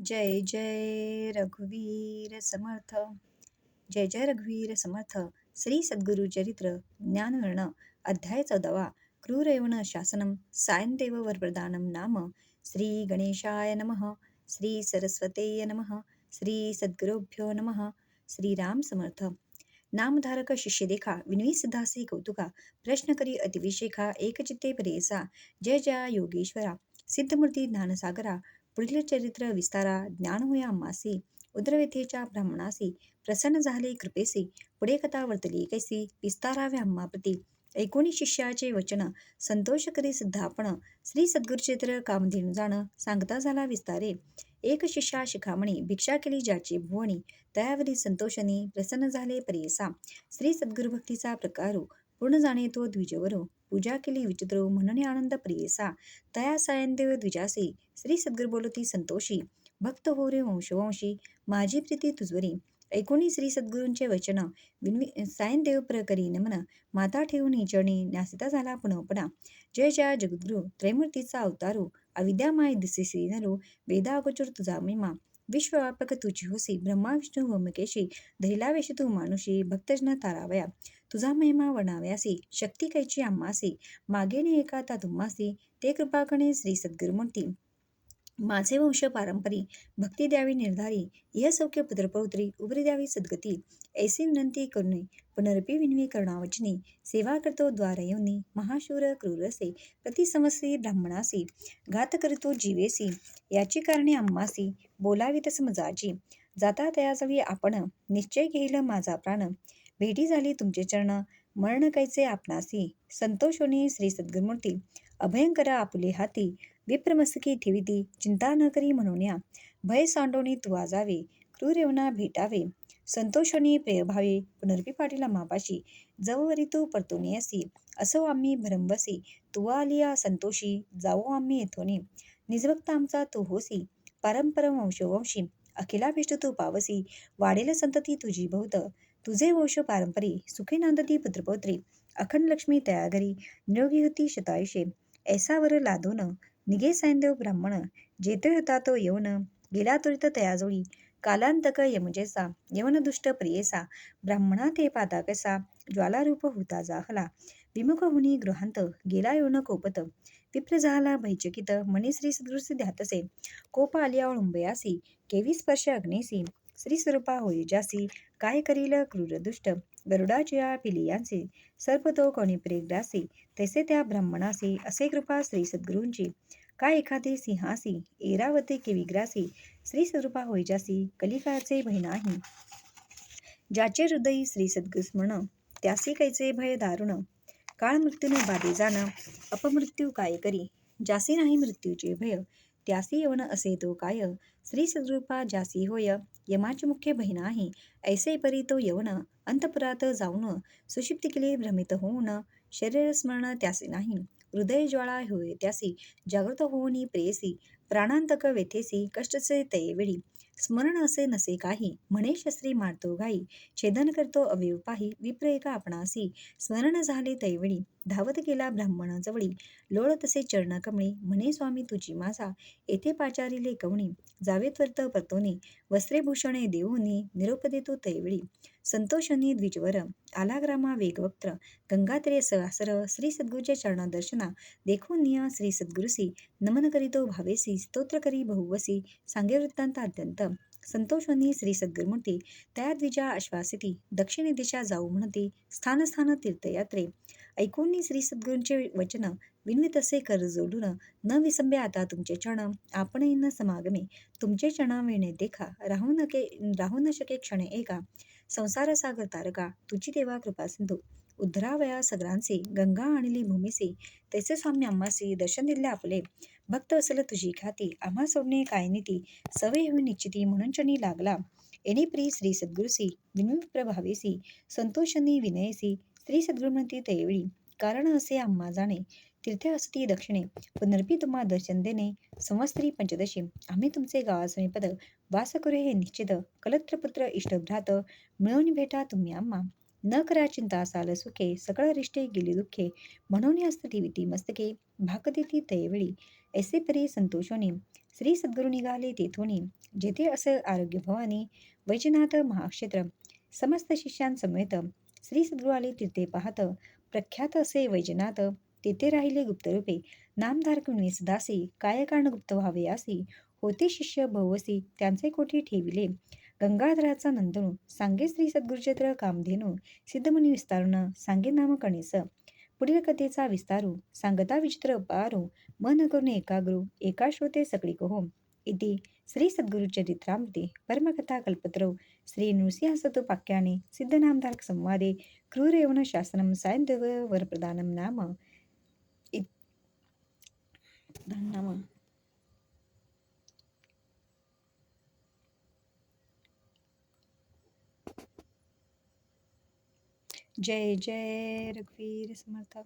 जय जय रघुवीर समर्थ. जय जय रघुवीर समर्थ. श्री सद्गुरु चरित्र ज्ञानवर्ण अध्याय चौदावा. क्रूरयवन शासनम सायंदेव वरप्रदानम नाम. श्री गणेशाय नमः. श्री सरस्वतेय नमः. श्री सद्गुरुभ्यो नमः. श्रीराम समर्थ. नामधारक शिष्य देखा विनवी सिद्धासी कौतुका. प्रश्न करी अतिविशेखा एकचित्ते परेसा. जय जय योगेश्वरा. सिद्धमूर्ती ज्ञानसागरा. पुढील चरित्र विस्तारा ज्ञान होया मासी उद्रवेथेच्या ब्राह्मणासी प्रसन्न झाले कृपेसी पुढे कथा वर्तली कैसी विस्ताराव्या आम्हाप्रती एकोणी शिष्याचे वचन संतोष करी सिद्धापण श्री सद्गुरुचित्र कामधेनु जाणं सांगता झाला विस्तारे. एक शिष्या शिखामणी भिक्षा केली ज्याची भुवणी तयावरी संतोषनी प्रसन्न झाले परेसा श्री सद्गुरुभक्तीचा प्रकारू पूर्ण जाणे तो द्विजवरो. पूजा केली विचित्र म्हणून आनंद प्रियसा तया सायनदेव द्विजासी श्री सद्गुरु बोलती संतोषी। भक्त हो रे वंशवंशी माझी प्रीती तुझवरी ऐकोणी श्री सद्गुरूंचे वचन। विनवी सायनदेव प्रकरी नमन। माता ठेवून चरणी न्यासिता झाला पुनपणा जय जय जगद्गुरु। त्रैमूर्तीचा अवतारू। अविद्यामाय दिसे नरू वेदागोचर तुझा महिमा। विश्वव्यापक तुझी होसी। ब्रह्मा विष्णू वमकेशी धैला वेश तू मानुषी भक्तजन तारावया। तुझा महिमा वणाव्यासी शक्ती कैची आम्हासी मागेने एका ता तुम्हासी ते कृपाकणे श्री सद्गुरुमूर्ती माझे वंश पारंपरी भक्ती द्यावी निर्धारी यह सौख्य पुत्रपौत्री उभरी द्यावी सद्गती ऐसी विनंती करुणे पुनरपी विनवी करणावचनी सेवा करतो द्वारयोनी महाशूर क्रूरसे प्रतिसमसी ब्राह्मणासी घात करतो जीवेसी याची कारणे आम्हासी बोलावी समजाची जाता तयाजवी आपण निश्चय घेईल माझा प्राण भेटी झाली तुमचे चरण मरण कैचे आपणासी? संतोषोनी श्री सद्गुरुमूर्ती. अभयंकर आपुले हाती विप्रमस्तकी ठेविती चिंता न करी म्हणून या. भय सांडोनी तुवा जावे क्रूरेवना भेटावे. संतोषणी प्रेयभावे पुनर्पी पाटीला मापाशी. जववरी तू परतोनी असी असो आम्ही भरंबसी. तुवा आलिया संतोषी जावो आम्ही येथोनी. निजभक्त आमचा तू होसी. पारंपरम वंशवंशी. अखिला भेट तू पावसी. वाढेल संतती तुझी भौत. तुझे वंश पारंपरी सुखी नांदती पुत्रपौत्री अखंड लक्ष्मी तयागरी निरोगी होती शतायुषे ऐसावर लादोन निगे सैनदेव ब्राह्मण जेथे होता तो येऊन गेला तुरित तयाजोळी कालांतक यमजेसा यवन दुष्ट प्रियेसा ब्राह्मणा ते पाताकसा ज्वालारूप होता जाहला विमुख हुनी गृहांत गेला येऊन कोपत विप्र झाला भैचकित मणिश्री सदृश ध्यातसे कोप आलिया उंबयासी केवी स्पर्श अग्नेसी श्री स्वरूपा होय जासी काय करील क्रूर दुष्ट गरुडाच्या पिलियांचे सर्प तो कोणी प्रेग्रासी तैसे त्या ब्राह्मणासी असे कृपा श्री सद्गुरूंची. काय एखादे सिंहासी एरावते कि विग्रासी श्री स्वरूपा होईजासी कलिकाचे भय नाही. ज्याचे हृदय श्री सद्गुस्मरण त्यासी कैचे भय दारुण. काळ मृत्यूने बाधे जाणं अपमृत्यू काय करी. जासी नाही मृत्यूचे भय त्यासी यवन असे तो काय? श्री सद्रूपा ज्यासी होय यमाची मुख्य भय आहे. ऐसे परी तो यवन अंतपुरात जाऊन सुशिप्त केले भ्रमित होऊन शरीर स्मरण त्यासी नाही. हृदय ज्वाळा होय त्यासी जागृत होऊनी प्रेयसी प्राणांतक वेथेसी कष्टचे तैवेळी स्मरण असे नसे काही. म्हणे शस्त्री मारतो घाई छेदन करतो अवयव पाही. विप्रेका आपणासी. स्मरण झाले तैवळी धावत गेला ब्राह्मणाजवळी. लोळ तसे चरण कमळी. म्हणे स्वामी तुझी माझा. येथे पाचारिले कवणी जावे त्वर्त परतोनी. वस्त्रे देऊनी. निरोप देतो तैवळी संतोषनी द्विजवर आलाग्रामा वेगवक्त्र. गंगात्रे सवासर श्री सद्गुरूचे चरण दर्शना देखून निया श्री सद्गुरुसी नमन करीतो भावेसी स्तोत्र करी बहुवसी सांगे वृत्तांत अत्यंत. संतोषनी श्री सद्गुरुमूर्ती. त्या द्विजा आश्वासिती. दक्षिणे दिशा जाऊ म्हणती. स्थानस्थान तीर्थयात्रे. ऐकून श्री सद्गुरूंचे वचन. विनवित असे कर जोडून. न विसंबे आता तुमचे क्षण. आपण न समागमे. तुमचे चण देखा. राहू नके राहू न शके क्षणे एका. संसार सागर तारका तुझी देवा कृपा सिंधू उद्धरावया सगळ्यांचे गंगा आणली भूमीसी तैसे स्वामी आम्हासी दर्शन दिले आपले. भक्त असल तुझी ख्याती आम्हा सोडणे काय नीती? सवय होई निश्चिती म्हणून चणी लागला. एने प्री श्री सद्गुरुसी प्रभावेसी संतोषनी विनयसी श्री सद्गुरुमती तैवळी कारण असे आम्हा जाणे तीर्थे असती दक्षिणे पुनर्पी तुम्हा दर्शन देणे संवस्त्री पंचदशी. आम्ही तुमचे गावासमीपद वास करू हे निश्चित कलत्रपुत्र इष्टभ्रात मिळून भेटा तुम्ही आम्हा. न करा चिंता साल सुखे सकळ रिष्टे गेली दुःखे. म्हणून असती ठेविती मस्तके भाकदिती तयवेळी. ऐसे परी संतोषोनी श्री सद्गुरू निघाले तेथोनी. जेथे असं आरोग्य भवानी वैजनाथ महाक्षेत्र समस्त शिष्यांसमेत श्री सद्गुरू आले तीर्थे पाहत प्रख्यात असे वैजनाथ तेथे राहिले गुप्तरूपे नामधारक सदासी काय गुप्त व्हावे असी होते शिष्य भवसी त्यांचे कोठी ठेविले? गंगाधराचा नंदनू सांगे श्री सद्गुरुचेत्र कामधेनू सिद्धमुनी विस्तारून सांगे नाम कणेस पुढील कथेचा विस्तारू सांगता विचित्र पारू मन करून एकाग्रू एका श्रोते सकळी कहो. इति श्री सद्गुरुचरित्रामध्ये परमकथा कल्पत्रौ श्री नृसिंहसतु पाक्याने सिद्धनामधारक संवादे क्रूरेवन शासनम सायंदेव वरप्रदानम नाम. धन्यवाद जय जय रघुवीर समर्थ